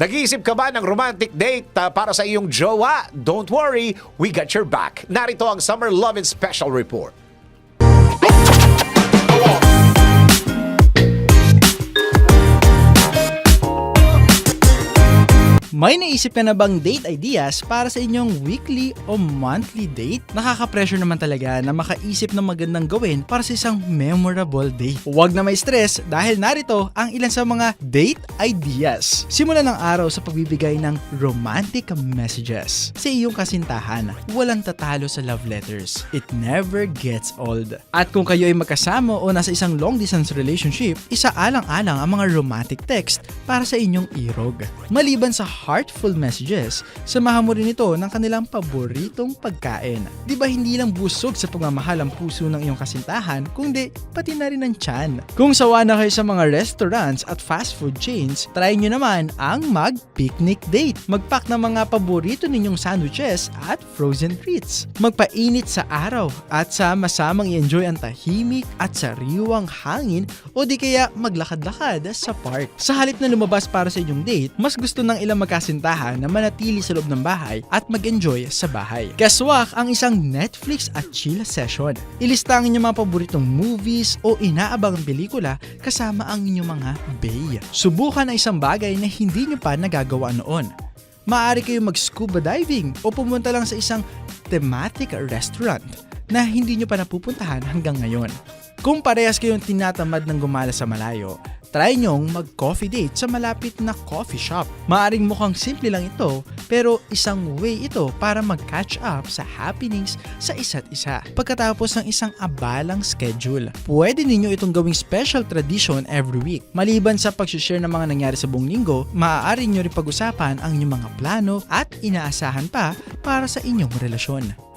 Nag-iisip ka ba ng romantic date ah, para sa iyong jowa? Don't worry, we got your back. Narito ang Summer Love and Special Report. May naisip ka na bang date ideas para sa inyong weekly o monthly date? Nakaka-pressure naman talaga na makaisip ng magandang gawin para sa isang memorable date. Huwag na may stress dahil narito ang ilan sa mga date ideas. Simulan ng araw sa pagbibigay ng romantic messages sa iyong kasintahan. Walang tatalo sa love letters. It never gets old. At kung kayo ay magkasama o nasa isang long distance relationship, isaalang-alang ang mga romantic text para sa inyong irog. Maliban sa heartful messages, samahan mo rin ito ng kanilang paboritong pagkain. Di ba hindi lang busog sa pagmamahal ang puso ng iyong kasintahan, kundi pati na rin ang tiyan. Kung sawa na kayo sa mga restaurants at fast food chains, try nyo naman ang mag-picnic date. Mag-pack ng mga paborito ninyong sandwiches at frozen treats. Magpainit sa araw at sama-samang i-enjoy ang tahimik at sariwang hangin o di kaya maglakad-lakad sa park. Sa halip na lumabas para sa inyong date, mas gusto ng ilang magkasintahan na manatili sa loob ng bahay at mag-enjoy sa bahay. Kaswak ang isang Netflix at chill session. Ilista ang inyong mga paboritong movies o inaabangang pelikula kasama ang inyong mga bay. Subukan ang isang bagay na hindi nyo pa nagagawa noon. Maaari kayong mag-scuba diving o pumunta lang sa isang thematic restaurant na hindi nyo pa napupuntahan hanggang ngayon. Kung parehas kayong tinatamad ng gumala sa malayo, try nyong mag-coffee date sa malapit na coffee shop. Maaring mukhang simple lang ito, pero isang way ito para mag-catch up sa happenings sa isa't isa. Pagkatapos ng isang abalang schedule, pwede ninyo itong gawing special tradition every week. Maliban sa pag-share ng mga nangyari sa buong linggo, maaari nyo rin pag-usapan ang inyong mga plano at inaasahan pa para sa inyong relasyon.